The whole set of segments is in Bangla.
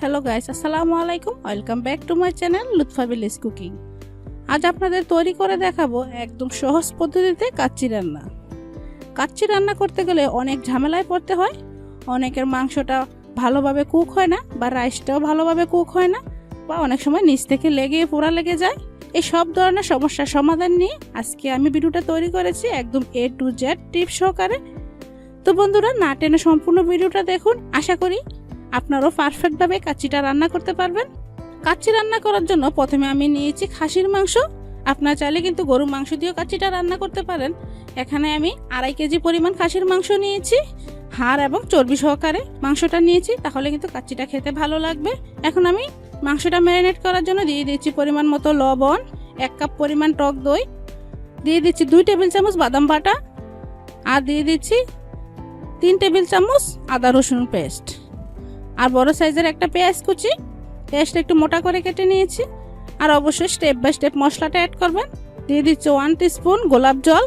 হ্যালো গাইস আসসালামু আলাইকুম welcome back to my channel Lutfa village cooking আজ আপনাদের তৈরি করে দেখাবো একদম সহজ পদ্ধতিতে কাচ্চি রান্না। কাচ্চি রান্না করতে গেলে অনেক ঝামেলায় পড়তে হয়। অনেকের মাংসটা ভালোভাবে কুক হয় না বা রাইসটাও ভালোভাবে কুক হয় না বা অনেক সময় নিচ থেকে লেগে, পোড়া লেগে যায়। এই সব ধরনের সমস্যার সমাধান নিয়ে আজকে আমি ভিডিওটা তৈরি করেছি একদম এ টু জেড টিপ সহকারে। তো বন্ধুরা, না টেনে সম্পূর্ণ ভিডিওটা দেখুন। আশা করি আপনারাও পারফেক্টভাবে কাচ্চিটা রান্না করতে পারবেন। কাচ্চি রান্না করার জন্য প্রথমে আমি নিয়েছি খাসির মাংস। আপনার চাইলে কিন্তু গরুর মাংস দিয়েও কাচ্চিটা রান্না করতে পারেন। এখানে আমি আড়াই কেজি পরিমাণ খাসির মাংস নিয়েছি। হাড় এবং চর্বি সহকারে মাংসটা নিয়েছি, তাহলে কিন্তু কাচ্চিটা খেতে ভালো লাগবে। এখন আমি মাংসটা ম্যারিনেট করার জন্য দিয়ে দিচ্ছি পরিমাণ মতো লবণ, এক কাপ পরিমাণ টক দই, দিয়ে দিচ্ছি দুই টেবিল চামচ বাদাম বাটা, আর দিয়ে দিচ্ছি তিন টেবিল চামচ আদা রসুন পেস্ট। আর বড় সাইজের একটা পেঁয়াজ কুচি। পেঁয়াজটা একটু মোটা করে কেটে নিয়েছি। আর অবশ্যই স্টেপ বাই স্টেপ মশলাটা অ্যাড করবেন। দিয়ে দিচ্ছি ওয়ান স্পুন গোলাপ জল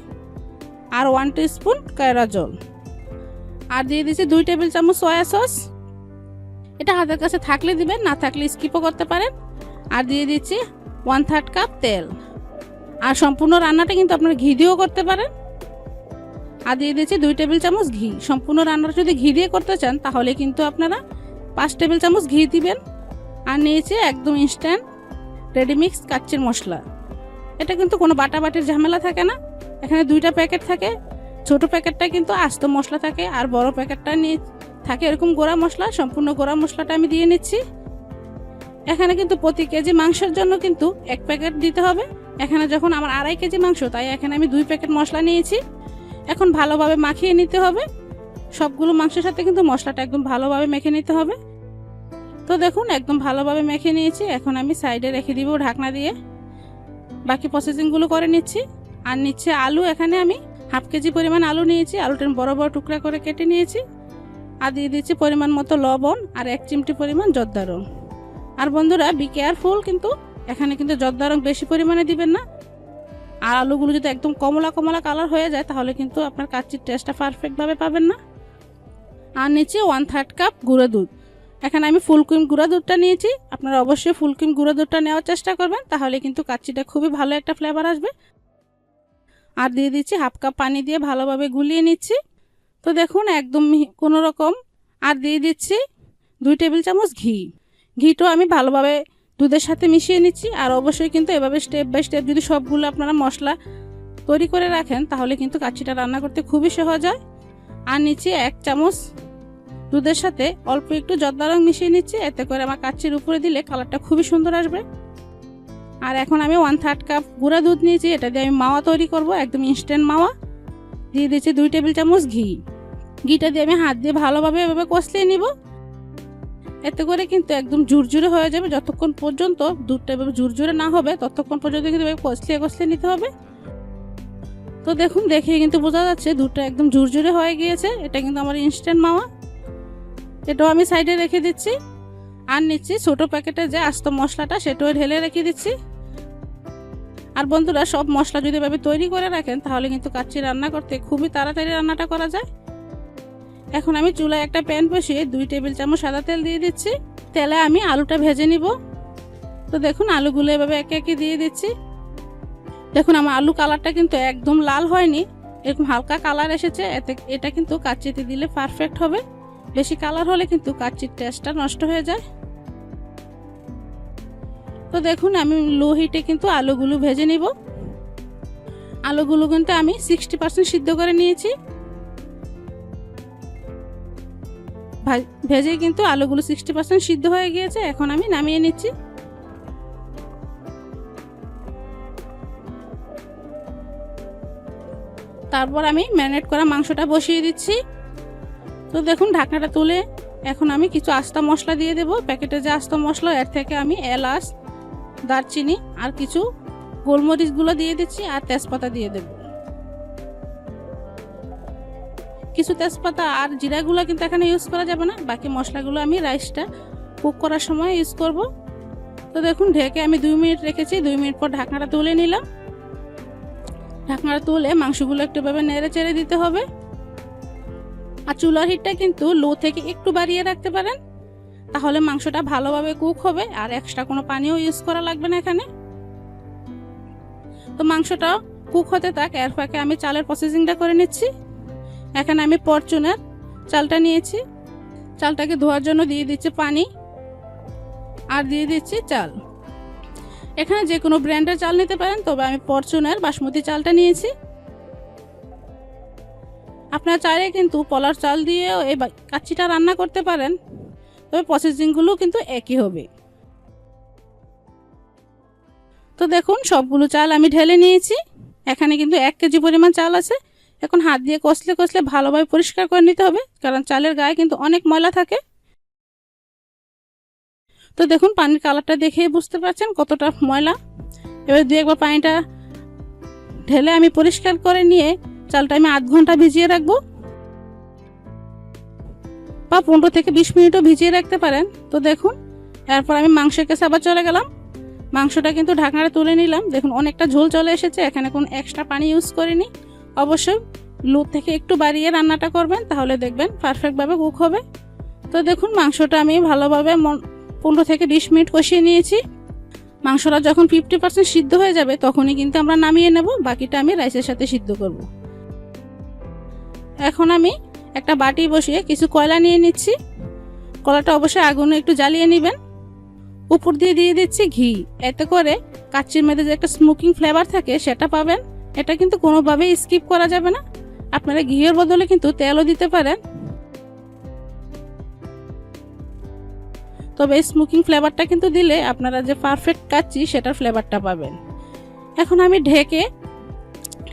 আর ওয়ান স্পুন কয়রা জল। আর দিয়ে দিচ্ছি দুই টেবিল চামচ সয়া সস এটা হাতের কাছে থাকলে দিবেন, না থাকলে স্কিপও করতে পারেন। আর দিয়ে দিচ্ছি ওয়ান থার্ড কাপ তেল। আর সম্পূর্ণ রান্নাটা কিন্তু আপনারা ঘি দিয়েও করতে পারেন। আর দিয়ে দিচ্ছি দুই টেবিল চামচ ঘি। সম্পূর্ণ রান্নাটা যদি ঘি দিয়ে করতে চান, তাহলে কিন্তু আপনারা পাঁচ টেবিল চামচ ঘি দিবেন আর নিয়েছি একদম ইনস্ট্যান্ট রেডিমিক্স কাচ্চির মশলা। এটা কিন্তু কোনো বাটা বাটির ঝামেলা থাকে না। এখানে দুইটা প্যাকেট থাকে। ছোট প্যাকেটটা কিন্তু আস্ত মশলা থাকে আর বড় প্যাকেটটা নিয়ে থাকে এরকম গোড়া মশলা, সম্পূর্ণ গোড়া মশলাটা আমি দিয়ে নিচ্ছি। এখানে কিন্তু প্রতি কেজি মাংসের জন্য কিন্তু এক প্যাকেট দিতে হবে। এখানে যখন আমার আড়াই কেজি মাংস, তাই এখানে আমি দুই প্যাকেট মশলা নিয়েছি। এখন ভালোভাবে মাখিয়ে নিতে হবে। সবগুলো মাংসের সাথে কিন্তু মশলাটা একদম ভালোভাবে মেখে নিতে হবে। তো দেখুন, একদম ভালোভাবে মেখে নিয়েছি। এখন আমি সাইডে রেখে দিব ঢাকনা দিয়ে। বাকি প্রসেসিংগুলো করে নিচ্ছি। আর নিচ্ছে আলু। এখানে আমি হাফ কেজি পরিমাণ আলু নিয়েছি। আলুটা বড় বড় টুকরা করে কেটে নিয়েছি। আর দিয়ে দিচ্ছি পরিমাণ মতো লবণ আর এক চিমটি পরিমাণ জর্দা রং। আর বন্ধুরা বি কেয়ারফুল কিন্তু এখানে কিন্তু জর্দা রং বেশি পরিমাণে দিবেন না। আর আলুগুলো যদি একদম কমলা কমলা কালার হয়ে যায়, তাহলে কিন্তু আপনার কাচ্চির টেস্টটা পারফেক্টভাবে পাবেন না। আর নিচে ওয়ান থার্ড কাপ গুঁড়ো দুধ। এখানে আমি ফুল ক্রিম গুঁড়া দুধটা নিয়েছি। আপনারা অবশ্যই ফুল ক্রিম গুঁড়া দুধটা নেওয়ার চেষ্টা করবেন, তাহলে কিন্তু কাচ্চিটা খুবই ভালো একটা ফ্লেভার আসবে। আর দিয়ে দিচ্ছি হাফ কাপ পানি দিয়ে ভালোভাবে গুলিয়ে নিচ্ছি। তো দেখুন, একদম কোনো রকম। আর দিয়ে দিচ্ছি দুই টেবিল চামচ ঘি। ঘিটাও আমি ভালোভাবে দুধের সাথে মিশিয়ে নিচ্ছি। আর অবশ্যই কিন্তু এভাবে স্টেপ বাই স্টেপ যদি সবগুলো আপনারা মশলা তৈরি করে রাখেন, তাহলে কিন্তু কাচ্চিটা রান্না করতে খুবই সহজ হয়। আর নিচে এক চামচ দুধের সাথে অল্প একটু জর্দা রং মিশিয়ে নিচ্ছি। এতে করে আমার কাচ্চির উপরে দিলে কালারটা খুবই সুন্দর আসবে। আর এখন আমি ওয়ান থার্ড কাপ গুঁড়া দুধ নিয়েছি। এটা দিয়ে আমি মাওয়া তৈরি করব, একদম ইনস্ট্যান্ট মাওয়া। দিয়ে দিচ্ছি দুই টেবিল চামচ ঘি। ঘিটা দিয়ে আমি হাত দিয়ে ভালোভাবে এভাবে কষলিয়ে নিব। এতে করে কিন্তু একদম ঝুরঝুরে হয়ে যাবে। যতক্ষণ পর্যন্ত দুধটা এভাবে ঝুরঝুরে না হবে, ততক্ষণ পর্যন্ত কিন্তু কষলিয়ে কষলিয়ে নিতে হবে। তো দেখুন, দেখে কিন্তু বোঝা যাচ্ছে দুধটা একদম ঝুরঝুরে হয়ে গিয়েছে। এটা কিন্তু আমার ইনস্ট্যান্ট মাওয়া এটাও আমি সাইডে রেখে দিচ্ছি। আর নিচ্ছি ছোট প্যাকেটে যে আস্ত মশলাটা, সেটাও ঢেলে রেখে দিচ্ছি। আর বন্ধুরা, সব মশলা যদি এভাবে তৈরি করে রাখেন, তাহলে কিন্তু কাচ্চি রান্না করতে খুবই তাড়াতাড়ি রান্নাটা করা যায়। এখন আমি চুলায় একটা প্যান বসিয়ে দুই টেবিল চামচ সাদা তেল দিয়ে দিচ্ছি। তেলে আমি আলুটা ভেজে নিব। তো দেখুন, আলুগুলো এভাবে একে একে দিয়ে দিচ্ছি। দেখুন, আমার আলু কালারটা কিন্তু একদম লাল হয়নি। এরকম হালকা কালার এসেছে, এতে এটা কিন্তু কাচ্চিতে দিলে পারফেক্ট হবে। বেশি কালার হলে কিন্তু কাচ্চির টেস্টটা নষ্ট হয়ে যায়। তো দেখুন, আমি লো হিটে কিন্তু আলুগুলো ভেজে নিব। আলুগুলো কিন্তু আমি সিক্সটি পার্সেন্ট সিদ্ধ করে নিয়েছি। ভেজে কিন্তু আলুগুলো সিক্সটি পার্সেন্ট সিদ্ধ হয়ে গিয়েছে, এখন আমি নামিয়ে নিচ্ছি। তারপর আমি ম্যারিনেট করা মাংসটা বসিয়ে দিচ্ছি। তো দেখুন, ঢাকনাটা তুলে এখন আমি কিছু আস্তা মশলা দিয়ে দেবো। প্যাকেটে যে আস্তা মশলা, এর থেকে আমি এলাচ, দারচিনি আর কিছু গোলমরিচগুলো দিয়ে দিচ্ছি আর তেজপাতা দিয়ে দেব। কিছু তেজপাতা আর জিরাগুলো কিন্তু এখানে ইউজ করা যাবে না। বাকি মশলাগুলো আমি রাইসটা কুক করার সময় ইউজ করব। তো দেখুন, ঢেকে আমি দুই মিনিট রেখেছি। দুই মিনিট পর ঢাকনাটা তুলে নিলাম। ঢাকনাটা তুলে মাংসগুলো একটুভাবে নেড়ে চেড়ে দিতে হবে। আর চুলার হিটটা কিন্তু লো থেকে একটু বাড়িয়ে রাখতে পারেন। তাহলে মাংসটা ভালোভাবে কুক হবে আর এক্সট্রা কোনো পানিও ইউজ করা লাগবে না এখানে। তো মাংসটা কুক হতে থাক, এর ফাঁকে আমি চালের প্রসেসিংটা করে নিচ্ছি। এখানে আমি পরচুনের চালটা নিয়েছি। চালটাকে ধোয়ার জন্য দিয়ে দিচ্ছি পানি। আর দিয়ে দিচ্ছি চাল। এখানে যে কোনো ব্র্যান্ডের চাল নিতে পারেন, তবে আমি পরচুনের বাসমতি চালটা নিয়েছি। আপনারা চাইলে কিন্তু পলার চাল দিয়েও এই কাচ্চিটা রান্না করতে পারেন, তবে প্রসেসিংগুলো কিন্তু একই হবে। তো দেখুন, সবগুলো চাল আমি ঢেলে নিয়েছি। এখানে কিন্তু এক কেজি পরিমাণ চাল আছে। এখন হাত দিয়ে কষলে কষলে ভালোভাবে পরিষ্কার করে নিতে হবে, কারণ চালের গায়ে কিন্তু অনেক ময়লা থাকে। তো দেখুন, পানির কালারটা দেখেই বুঝতে পারছেন কতটা ময়লা। এবার দু একবার পানিটা ঢেলে আমি পরিষ্কার করে নিয়ে চালটা আমি আধ ঘণ্টা ভিজিয়ে রাখব। বা পনেরো থেকে বিশ মিনিটও ভিজিয়ে রাখতে পারেন। তো দেখুন, এরপর আমি মাংসের কাছে আবার চলে গেলাম। মাংসটা কিন্তু ঢাকনাটা তুলে নিলাম। দেখুন, অনেকটা ঝোল চলে এসেছে। এখানে কোনো এক্সট্রা পানি ইউজ করিনি। অবশ্যই লু থেকে একটু বাড়িয়ে রান্নাটা করবেন, তাহলে দেখবেন পারফেক্টভাবে কুক হবে। তো দেখুন, মাংসটা আমি ভালোভাবে পনেরো থেকে বিশ মিনিট কষিয়ে নিয়েছি। মাংসটা যখন ফিফটি পার্সেন্ট সিদ্ধ হয়ে যাবে, তখনই কিন্তু আমরা নামিয়ে নেব, বাকিটা আমি রাইসের সাথে সিদ্ধ করব। এখন আমি একটা বাটি বসিয়ে কিছু কয়লা নিয়ে নিচ্ছি। কলাটা অবশ্যই আগুনে একটু জ্বালিয়ে নেবেন। উপর দিয়ে দিয়ে দিচ্ছি ঘি। এতে করে কাচ্চির মধ্যে যে একটা স্মোকিং ফ্লেভার থাকে, সেটা পাবেন। এটা কিন্তু কোনোভাবেই স্কিপ করা যাবে না। আপনারা ঘিয়ের বদলে কিন্তু তেলও দিতে পারেন। তবে স্মোকিং ফ্লেভারটা কিন্তু দিলে আপনারা যে পারফেক্ট কাচ্চি, সেটার ফ্লেভারটা পাবেন। এখন আমি ঢেকে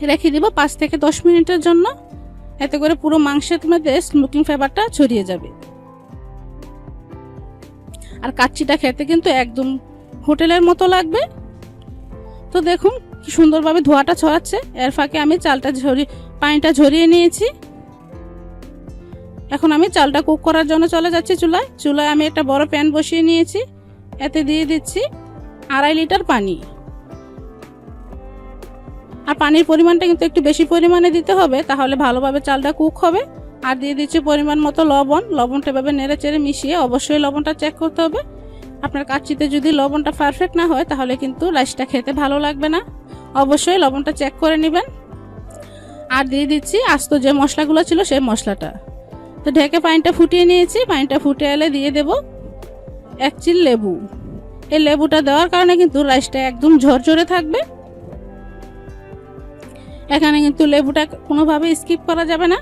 রেখে দিব পাঁচ থেকে দশ মিনিটের জন্য। এতে করে পুরো মাংসের মধ্যে স্মোকিং ফ্লেভারটা ছড়িয়ে যাবে। আর কাচ্চিটা খেতে কিন্তু একদম হোটেলের মতো লাগবে। তো দেখুন, কি সুন্দরভাবে ধোয়াটা ছড়াচ্ছে। এর ফাঁকে আমি চালটা ঝরিয়ে পানিটা ঝরিয়ে নিয়েছি। এখন আমি চালটা কুক করার জন্য চলে যাচ্ছি চুলায়। চুলায় আমি একটা বড় প্যান বসিয়ে নিয়েছি। এতে দিয়ে দিচ্ছি আড়াই লিটার পানি। আর পানির পরিমাণটা কিন্তু একটু বেশি পরিমাণে দিতে হবে, তাহলে ভালোভাবে চালটা কুক হবে। আর দিয়ে দিচ্ছি পরিমাণ মতো লবণ। লবণটা এভাবে নেড়ে চেড়ে মিশিয়ে অবশ্যই লবণটা চেক করতে হবে। আপনার কাচ্চিতে যদি লবণটা পারফেক্ট না হয়, তাহলে কিন্তু রাইসটা খেতে ভালো লাগবে না। অবশ্যই লবণটা চেক করে নেবেন। আর দিয়ে দিচ্ছি আস্ত যে মশলাগুলো ছিল, সেই মশলাটা। তো ঢেকে পানিটা ফুটিয়ে নিয়েছি। পানিটা ফুটে এলে দিয়ে দেব এক চিল লেবু। এই লেবুটা দেওয়ার কারণে কিন্তু রাইসটা একদম ঝরঝরে থাকবে। এখানে কিন্তু লেবুটা কোনোভাবে স্কিপ করা যাবে না।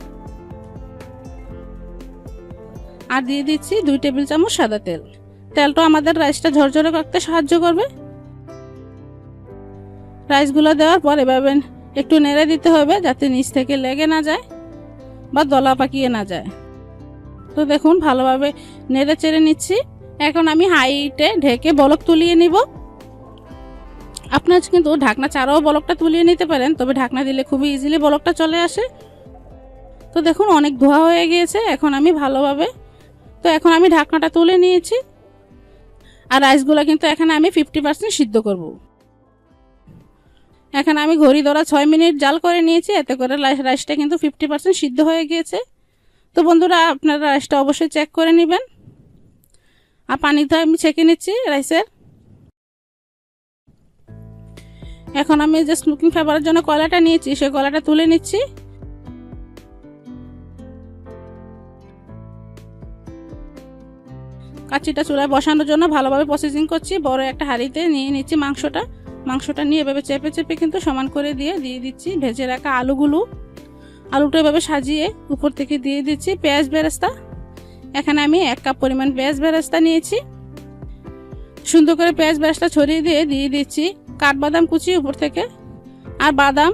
আর দিয়ে দিচ্ছি দুই টেবিল চামচ সাদা তেল। তেলটা আমাদের রাইসটা ঝরঝরে করতে সাহায্য করবে। রাইসগুলো দেওয়ার পর এভাবে একটু নেড়ে দিতে হবে যাতে নিচ থেকে লেগে না যায় বা দলা পাকিয়ে না যায়। তো দেখুন, ভালোভাবে নেড়ে চেড়ে নিচ্ছি। এখন আমি হাইটে ঢেকে বলক তুলিয়ে নিব। আপনার কিন্তু ঢাকনা ছাড়াও বলকটা তুলিয়ে নিতে পারেন, তবে ঢাকনা দিলে খুবই ইজিলি বলকটা চলে আসে। তো দেখুন, অনেক ধোয়া হয়ে গিয়েছে, এখন আমি ভালোভাবে তো এখন আমি ঢাকনাটা তুলে নিয়েছি। আর রাইসগুলো কিন্তু এখানে আমি ফিফটি পার্সেন্ট সিদ্ধ করব। এখানে আমি ঘড়ি ধরা ছয় মিনিট জাল করে নিয়েছি, এতে করে রাইসটা কিন্তু ফিফটি পার্সেন্ট সিদ্ধ হয়ে গিয়েছে। তো বন্ধুরা, আপনারা রাইসটা অবশ্যই চেক করে নেবেন। আর পানিটা আমি ছেঁকে নিচ্ছি রাইসের এখন আমি যে স্মোকিং ফেভারের জন্য কলাটা নিয়েছি, সেই কলাটা তুলে নিচ্ছি। কাচ্চিটা চুলায় বসানোর জন্য ভালোভাবে প্রসেসিং করছি। বড় একটা হাঁড়িতে নিয়ে নিচ্ছি মাংসটা। মাংসটা নিয়ে এভাবে চেপে চেপে কিন্তু সমান করে দিয়ে দিয়ে দিচ্ছি। ভেজে রাখা আলুগুলো। আলুটা এভাবে সাজিয়ে উপর থেকে দিয়ে দিচ্ছি পেঁয়াজ বেরেস্তা। এখানে আমি এক কাপ পরিমাণ পেঁয়াজ বেরেস্তা নিয়েছি। সুন্দর করে পেঁয়াজ বেরেস্তা ছড়িয়ে দিয়ে দিয়ে দিচ্ছি কাঠবাদাম কুচি উপর থেকে। আর বাদাম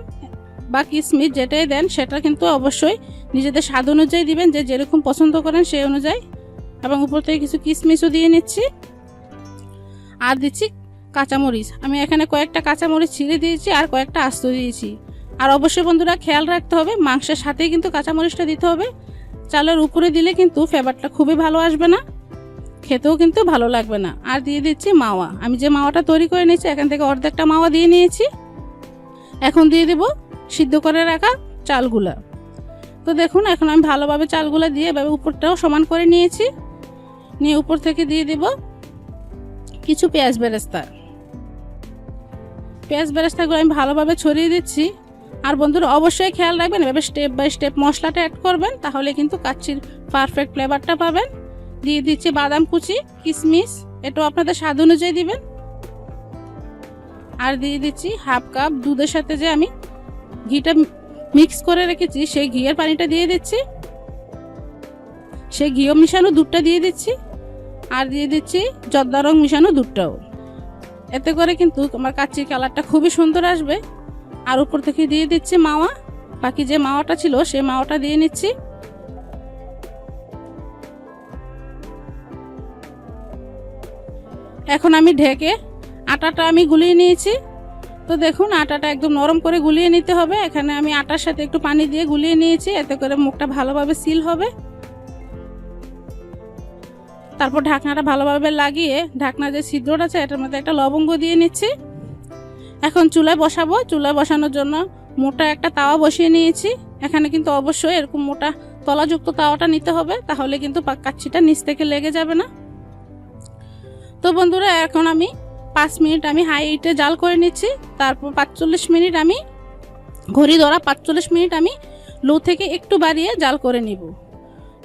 বা কিশমিশ যেটাই দেন, সেটা কিন্তু অবশ্যই নিজেদের স্বাদ অনুযায়ী দিবেন, যে যেরকম পছন্দ করেন সেই অনুযায়ী। এবং উপর থেকে কিছু কিশমিশও দিয়ে নিচ্ছি। আর দিচ্ছি কাঁচামরিচ। আমি এখানে কয়েকটা কাঁচামরিচ ছিঁড়ে দিয়েছি আর কয়েকটা আস্ত দিয়েছি। আর অবশ্যই বন্ধুরা খেয়াল রাখতে হবে, মাংসের সাথেই কিন্তু কাঁচামরিচটা দিতে হবে। চালের উপরে দিলে কিন্তু ফ্লেভারটা খুবই ভালো আসবে না, খেতেও কিন্তু ভালো লাগবে না। আর দিয়ে দিচ্ছি মাওয়া। আমি যে মাওয়াটা তৈরি করে নিয়েছি, এখান থেকে অর্ধেকটা মাওয়া দিয়ে নিয়েছি। এখন দিয়ে দেব সিদ্ধ করে রাখা চালগুলা। তো দেখুন, এখন আমি ভালোভাবে চালগুলা দিয়ে এভাবে উপরটাও সমান করে নিয়েছি। নিয়ে উপর থেকে দিয়ে দিব কিছু পেঁয়াজ বেরেস্তা। পেঁয়াজ বেরেস্তাগুলো আমি ভালোভাবে ছড়িয়ে দিচ্ছি। আর বন্ধুরা, অবশ্যই খেয়াল রাখবেন, এভাবে স্টেপ বাই স্টেপ মশলাটা অ্যাড করবেন, তাহলে কিন্তু কাচ্চির পারফেক্ট ফ্লেভারটা পাবেন। দিয়ে দিচ্ছি বাদাম কুচি কিশমিশ এটাও আপনাদের স্বাদ অনুযায়ী দিবেন। আর দিয়ে দিচ্ছি হাফ কাপ দুধের সাথে যে আমি ঘিটা মিক্স করে রেখেছি, সেই ঘিয়ের পানিটা দিয়ে দিচ্ছি। সেই ঘিও মিশানো দুধটা দিয়ে দিচ্ছি, আর দিয়ে দিচ্ছি জর্দা রং মিশানো দুধটাও। এতে করে কিন্তু আমার কাচ্চির কালারটা খুবই সুন্দর আসবে। আর উপর থেকে দিয়ে দিচ্ছি মাওয়া। বাকি যে মাওয়াটা ছিল সেই মাওয়াটা দিয়ে নিচ্ছি। এখন আমি ঢেকে আটাটা আমি গুলিয়ে নিয়েছি। তো দেখুন, আটাটা একদম নরম করে গুলিয়ে নিতে হবে। এখানে আমি আটার সাথে একটু পানি দিয়ে গুলিয়ে নিয়েছি, এতে করে মুখটা ভালোভাবে সিল হবে। তারপর ঢাকনাটা ভালোভাবে লাগিয়ে ঢাকনা যে ছিদ্রটা আছে, এটার মধ্যে একটা লবঙ্গ দিয়ে নিচ্ছি। এখন চুলায় বসাবো। চুলায় বসানোর জন্য মোটা একটা তাওয়া বসিয়ে নিয়েছি। এখানে কিন্তু অবশ্যই এরকম মোটা তলাযুক্ত তাওয়াটা নিতে হবে, তাহলে কিন্তু কাচ্ছিটা নিচ থেকে লেগে যাবে না। তো বন্ধুরা, এখন আমি পাঁচ মিনিট আমি হাই হিটে জাল করে নিচ্ছি। তারপর পাঁচচল্লিশ মিনিট আমি ঘড়ি ধরা পাঁচচল্লিশ মিনিট আমি লো থেকে একটু বাড়িয়ে জাল করে নিব।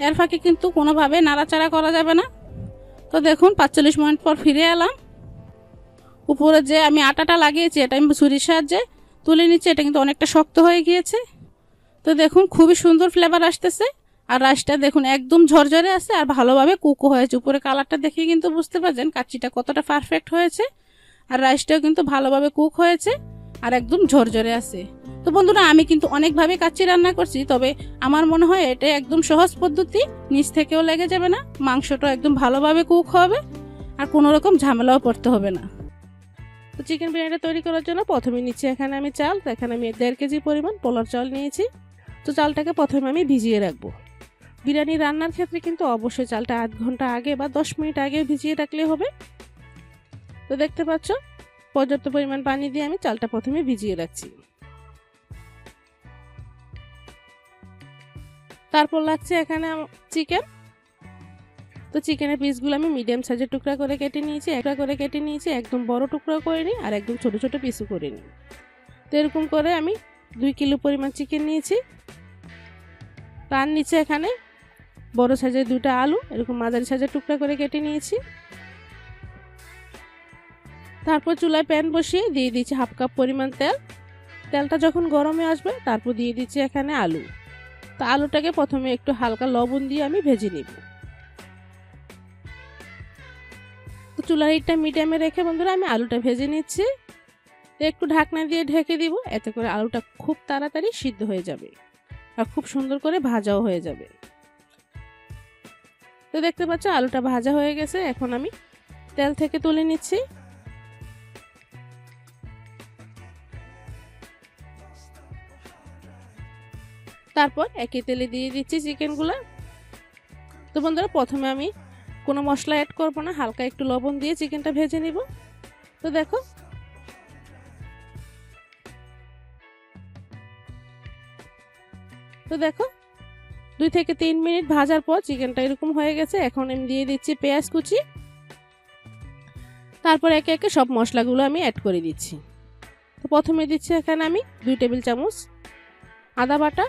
এর ফাঁকে কিন্তু কোনোভাবে নাড়াচাড়া করা যাবে না। তো দেখুন, পাঁচচল্লিশ মিনিট পর ফিরে এলাম। উপরে যে আমি আটাটা লাগিয়েছি, এটা আমি ছুরির সাহায্যে তুলে নিচ্ছি, এটা কিন্তু অনেকটা শক্ত হয়ে গিয়েছে। তো দেখুন, খুবই সুন্দর ফ্লেভার আসতেছে। আর রাইসটা দেখুন, একদম ঝরঝরে আছে আর ভালোভাবে কুকও হয়েছে। উপরে কালারটা দেখে কিন্তু বুঝতে পারছেন কাচ্চিটা কতটা পারফেক্ট হয়েছে। আর রাইসটাও কিন্তু ভালোভাবে কুক হয়েছে আর একদম ঝরঝরে আছে। তো বন্ধুরা, আমি কিন্তু অনেকভাবে কাচ্চি রান্না করছি, তবে আমার মনে হয় এটা একদম সহজ পদ্ধতি, নিচ থেকেও লেগে যাবে না মাংসটা একদম ভালোভাবে কুক হবে, আর কোনো রকম ঝামেলাও পড়তে হবে না। তো চিকেন বিরিয়ানিটা তৈরি করার জন্য প্রথমে নিচ্ছি এখানে আমি চাল, তো এখানে আমি দেড় কেজি পরিমাণ পোলার চাল নিয়েছি। তো চালটাকে প্রথমে আমি ভিজিয়ে রাখব। বিরিয়ানি রান্নার ক্ষেত্রে কিন্তু অবশ্যই চালটা আধ ঘণ্টা আগে বা দশ মিনিট আগে ভিজিয়ে রাখলে হবে। তো দেখতে পাচ্ছ, পর্যাপ্ত পরিমাণ পানি দিয়ে আমি চালটা প্রথমে ভিজিয়ে রাখছি। তারপর লাগছে এখানে চিকেন। তো চিকেনের পিসগুলো আমি মিডিয়াম সাইজের টুকরা করে কেটে নিয়েছি, একটা করে কেটে নিয়েছি, একদম বড় টুকরা করে নিই আর একদম ছোট ছোট পিসও করে নিই তো এরকম করে আমি দুই কিলো পরিমাণ চিকেন নিয়েছি। তার নিচে এখানে বড় সাইজের দুটো আলু, এরকম মাঝারি সাইজের টুকরা করে কেটে নিয়েছি। তারপর চুলায় প্যান বসিয়ে দিয়ে দিচ্ছি হাফ কাপ পরিমাণ তেল। তেলটা যখন গরমে আসবে, তারপর দিয়ে দিচ্ছি এখানে আলু। তা আলুটাকে প্রথমে একটু হালকা লবণ দিয়ে আমি ভেজে নিব। চুলার হিটটা মিডিয়ামে রেখে বন্ধুরা আমি আলুটা ভেজে নিচ্ছি। একটু ঢাকনা দিয়ে ঢেকে দিব, এতে করে আলুটা খুব তাড়াতাড়ি সিদ্ধ হয়ে যাবে আর খুব সুন্দর করে ভাজাও হয়ে যাবে। তো দেখতে পাচ্ছ, আলুটা ভাজা হয়ে গেছে, এখন আমি তেল থেকে তুলে নিচ্ছি। তারপর একই তেলে দিয়ে দিচ্ছি চিকেনগুলো তো বন্ধুরা, প্রথমে আমি কোনো মশলা অ্যাড করব না, হালকা একটু লবণ দিয়ে চিকেনটা ভেজে নিব। তো দেখো। তো দেখো, দুই থেকে তিন মিনিট ভাজার পর চিকেনটা এরকম হয়ে গেছে। এখন আমি দিয়ে দিচ্ছি পেঁয়াজ কুচি। তারপর একে একে সব মশলাগুলো আমি অ্যাড করে দিচ্ছি। তো প্রথমে দিচ্ছি এখানে আমি দুই টেবিল চামচ আদা বাটা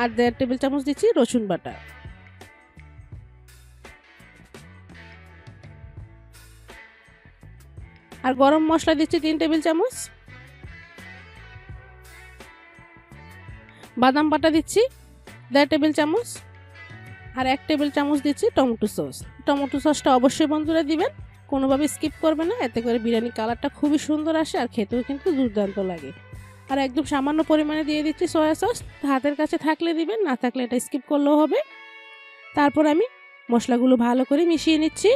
আর দেড় টেবিল চামচ দিচ্ছি রসুন বাটা। আর গরম মশলা দিচ্ছি তিন টেবিল চামচ। বাদাম বাটা দিচ্ছি দেড় টেবিল চামচ। আর এক টেবিল চামচ দিচ্ছি টমেটো সস। টমেটো সসটা অবশ্যই বন্ধুরা দিবেন, কোনোভাবে স্কিপ করবে না, এতে করে বিরিয়ানির কালারটা খুবই সুন্দর আসে আর খেতেও কিন্তু দুর্দান্ত লাগে। আর একদম সামান্য পরিমাণে দিয়ে দিচ্ছি সয়া সস, হাতের কাছে থাকলে দিবেন, না থাকলে এটা স্কিপ করলেও হবে। তারপর আমি মশলাগুলো ভালো করে মিশিয়ে নিচ্ছি।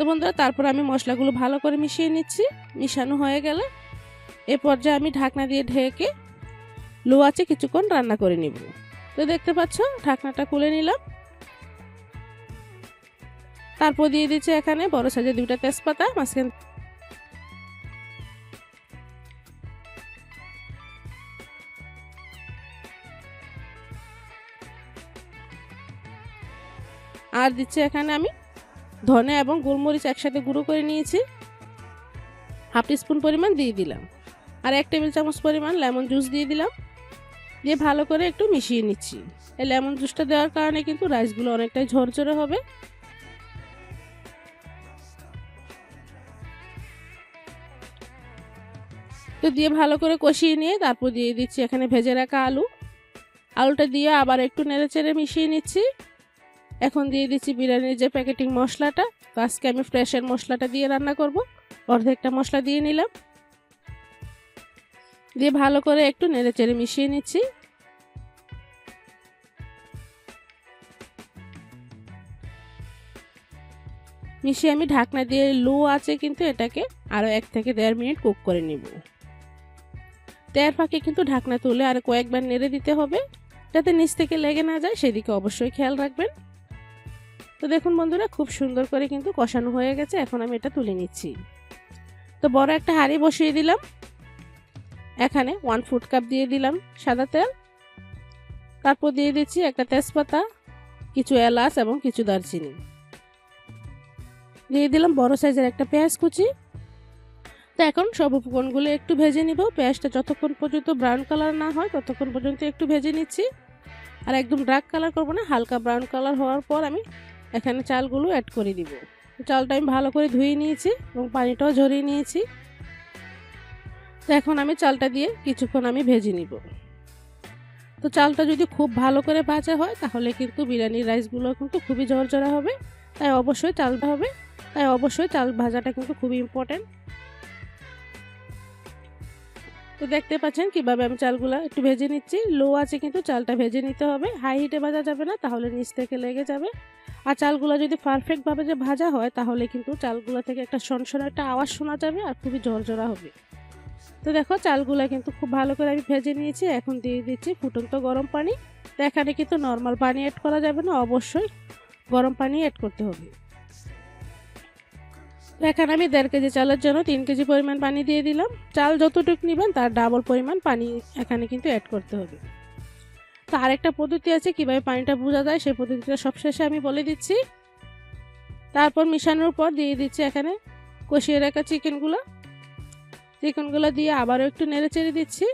তো বন্ধুরা, তারপর আমি মশলাগুলো ভালো করে মিশিয়ে নিচ্ছি। মিশানো হয়ে গেলে এ পর্যায়ে আমি ঢাকনা দিয়ে ঢেকে লো আছে কিছুক্ষণ রান্না করে নিব। তো দেখতে পাচ্ছ, ঢাকনাটা খুলে নিলাম। তারপর দিয়ে দিচ্ছে এখানে বড় সাইজের দুইটা তেজপাতা, মাঝখান আর দিচ্ছে এখানে আমি ধনে এবং গোলমরিচ একসাথে গুঁড়ো করে নিয়েছি। হাফ স্পুন পরিমাণ দিয়ে দিলাম। আর এক টেবিল চামচ পরিমাণ লেমন জুস দিয়ে দিলাম। দিয়ে ভালো করে একটু মিশিয়ে নিচ্ছি। এই লেমন জুসটা দেওয়ার কারণে কিন্তু রাইসগুলো অনেকটাই ঝরঝরে হবে। তো দিয়ে ভালো করে কষিয়ে নিয়ে তারপর দিয়ে দিচ্ছি এখানে ভেজে রাখা আলু। আলুটা দিয়ে আবার একটু নেড়ে চেড়ে মিশিয়ে নিচ্ছি। এখন দিয়ে দিচ্ছি বিরিয়ানির যে প্যাকেটিং মশলাটা। তো আজকে আমি ফ্রেশের মশলাটা দিয়ে রান্না করব। অর্ধেকটা মশলা দিয়ে নিলাম। দিয়ে ভালো করে একটু নেড়ে চেড়ে মিশিয়ে নিচ্ছি। মিশিয়ে আমি ঢাকনা দিয়ে লো আছে কিন্তু এটাকে আরও এক থেকে দেড় মিনিট কুক করে নিব। তের ফাঁকে কিন্তু ঢাকনা তুলে আর কয়েকবার নেড়ে দিতে হবে। যাতে নিচ থেকে লেগে না যায়, সেদিকে অবশ্যই খেয়াল রাখবেন। তো দেখুন বন্ধুরা, খুব সুন্দর করে কিন্তু কষানো হয়ে গেছে। এখন আমি এটা তুলে নিচ্ছি। তো বড় একটা হাঁড়ি বসিয়ে দিলাম। এখানে ওয়ান ফুট কাপ দিয়ে দিলাম সাদা তেল। তারপর দিয়ে দিচ্ছি একটা তেজপাতা, কিছু এলাচ এবং কিছু দারচিনি। দিয়ে দিলাম বড় সাইজের একটা পেঁয়াজ কুচি। তো এখন সব উপকরণগুলো একটু ভেজে নিব। পেঁয়াজটা যতক্ষণ পর্যন্ত ব্রাউন কালার না হয়, ততক্ষণ পর্যন্ত একটু ভেজে নিচ্ছি। আর একদম ডার্ক কালার করব না, হালকা ব্রাউন কালার হওয়ার পর আমি এখানে চালগুলো অ্যাড করে দিব। চালটা আমি ভালো করে ধুয়ে নিয়েছি এবং পানিটাও ঝরিয়ে নিয়েছি। তো এখন আমি চালটা দিয়ে কিছুক্ষণ আমি ভেজে নিব। তো চালটা যদি খুব ভালো করে ভাজা হয়, তাহলে কিন্তু বিরিয়ানির রাইসগুলো কিন্তু খুবই ঝরঝরা হবে। তাই অবশ্যই চালটা হবে। তাই অবশ্যই চাল ভাজাটা কিন্তু খুবই ইম্পর্টেন্ট তো দেখতে পাচ্ছেন কীভাবে আমি চালগুলো একটু ভেজে নিচ্ছি। লো আছে কিন্তু চালটা ভেজে নিতে হবে। হাই হিটে ভাজা যাবে না, তাহলে নিচ থেকে লেগে যাবে। আর চালগুলো যদি পারফেক্টভাবে যে ভাজা হয়, তাহলে কিন্তু চালগুলো থেকে একটা সনসন একটা আওয়াজ শোনা যাবে আর খুবই জরজরা হবে। তো দেখো, চালগুলো কিন্তু খুব ভালো করে আমি ভেজে নিয়েছি। এখন দিয়ে দিচ্ছি ফুটন্ত গরম পানি। তো এখানে কিন্তু নর্মাল পানি অ্যাড করা যাবে না, অবশ্যই গরম পানি অ্যাড করতে হবে। এখানে আমি দেড় কেজি চালের জন্য তিন কেজি পরিমাণ পানি দিয়ে দিলাম। চাল যতটুকু নেবেন, তার ডাবল পরিমাণ পানি এখানে কিন্তু অ্যাড করতে হবে। তো আরেকটা পদ্ধতি আছে, কীভাবে পানিটা বোঝা যায়, সেই পদ্ধতিটা সবশেষে আমি বলে দিচ্ছি। তারপর মিশানোর পর দিয়ে দিচ্ছি এখানে কষিয়ে রাখা চিকেনগুলো। চিকেনগুলো দিয়ে আবারও একটু নেড়ে চেড়ে দিচ্ছি।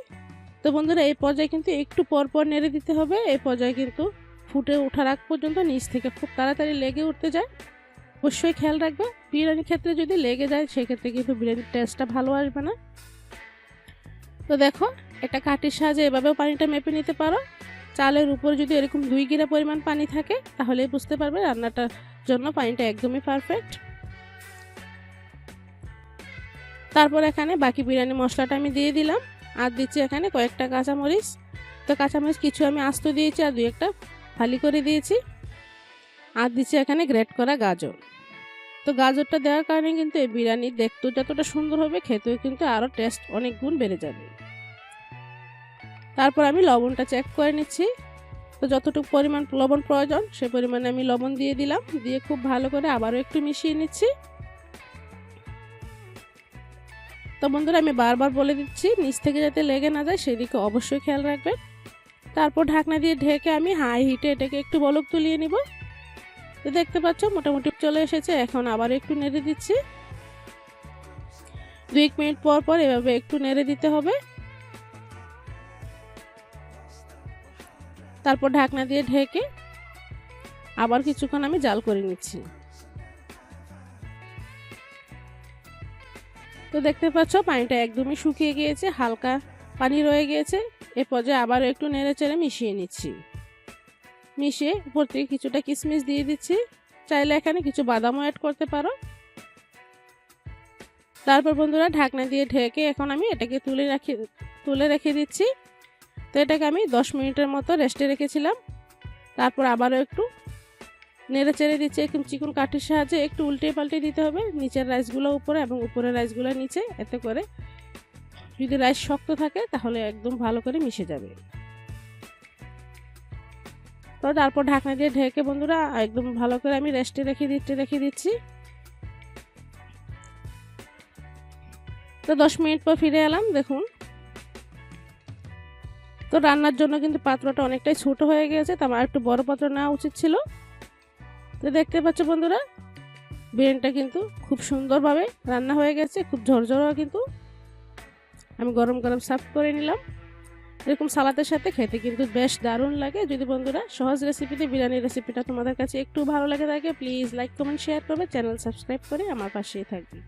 তো বন্ধুরা, এই পর্যায়ে কিন্তু একটু পর পর নেড়ে দিতে হবে। এই পর্যায়ে কিন্তু ফুটে ওঠার আগ পর্যন্ত নিচ থেকে খুব তাড়াতাড়ি লেগে উঠতে যায়। অবশ্যই খেয়াল রাখবে বিরিয়ানির ক্ষেত্রে যদি লেগে যায়, সেক্ষেত্রে কিন্তু বিরিয়ানির টেস্টটা ভালো আসবে না। তো দেখো, একটা কাঠির সাহায্যে এভাবেও পানিটা মেপে নিতে পারো। চালের উপরে যদি এরকম দুই গিরা পরিমাণ পানি থাকে, তাহলে বুঝতে পারবে রান্নাটার জন্য পানিটা একদমই পারফেক্ট তারপর এখানে বাকি বিরিয়ানি মশলাটা আমি দিয়ে দিলাম, আর দিচ্ছি এখানে কয়েকটা কাঁচামরিচ। তো কাঁচামরিচ কিছু আমি আস্ত দিয়েছি আর দু একটা ফালি করে দিয়েছি। আর দিচ্ছি এখানে গ্রেট করা গাজর। তো গাজরটা দেওয়ার কারণে কিন্তু এই বিরিয়ানি দেখতেও যতটা সুন্দর হবে, খেতেও কিন্তু আরও টেস্ট অনেক গুণ বেড়ে যাবে। তারপর আমি লবণটা চেক করে নিচ্ছি। তো যতটুকু পরিমাণ লবণ প্রয়োজন, সে পরিমাণে আমি লবণ দিয়ে দিলাম। দিয়ে খুব ভালো করে আবারও একটু মিশিয়ে নিচ্ছি। তো বন্ধুরা, আমি বারবার বলে দিচ্ছি, নিচ থেকে যাতে লেগে না যায়, সেদিকে অবশ্যই খেয়াল রাখবেন। তারপর ঢাকনা দিয়ে ঢেকে আমি হাই হিটে এটাকে একটু বলক তুলিয়ে নিব। তো দেখতে পাচ্ছ, মোটামুটি চলে এসেছে, এখন আবার একটু নেড়ে দিচ্ছি। দু এক মিনিট পর পর এভাবে একটু নেড়ে দিতে হবে। তারপর ঢাকনা দিয়ে ঢেকে আবার কিছুক্ষণ আমি জাল করে নিচ্ছি। তো দেখতে পাচ্ছ পানিটা একদমই শুকিয়ে গিয়েছে, হালকা পানি রয়ে গিয়েছে। এ পর্যায়ে আবারও একটু নেড়ে চেড়ে মিশিয়ে নিচ্ছি। মিশিয়ে উপর থেকে কিছুটা কিশমিশ দিয়ে দিচ্ছি। চাইলে এখানে কিছু বাদামও অ্যাড করতে পারো। তারপর বন্ধুরা ঢাকনা দিয়ে ঢেকে এখন আমি এটাকে তুলে রাখি, তুলে রেখে দিচ্ছি। তো এটাকে আমি দশ মিনিটের মতো রেস্টে রেখেছিলাম। তারপর আবারও একটু নেড়ে চেড়ে দিচ্ছি একদম চিকন কাঠির সাহায্যে একটু উল্টে পাল্টে দিতে হবে নিচের রাইসগুলো উপরে এবং উপরের রাইসগুলো নিচে, এতে করে যদি রাইস শক্ত থাকে তাহলে একদম ভালো করে মিশে যাবে। তো তারপর ঢাকনা দিয়ে ঢেকে বন্ধুরা একদম ভালো করে আমি রেস্টে রেখে দিতে রেখে দিচ্ছি। তো দশ মিনিট পর ফিরে এলাম, দেখুন তো রান্নার জন্য কিন্তু পাত্রটা অনেকটাই ছোট হয়ে গেছে, তো আমার একটু বড় পাত্র নেওয়া উচিত ছিল। তো দেখতে পাচ্ছ বন্ধুরা, বিরিয়ানিটা কিন্তু খুব সুন্দরভাবে রান্না হয়ে গেছে, খুব ঝরঝরও কিন্তু। আমি গরম গরম সার্ভ করে নিলাম। এরকম সালাদের সাথে খেতে কিন্তু বেশ দারুণ লাগে। যদি বন্ধুরা সহজ রেসিপিতে বিরিয়ানির রেসিপিটা তোমাদের কাছে একটু ভালো লাগে থাকে প্লিজ লাইক কমেন্ট শেয়ার করবে চ্যানেল সাবস্ক্রাইব করে আমার পাশেই থাকবে।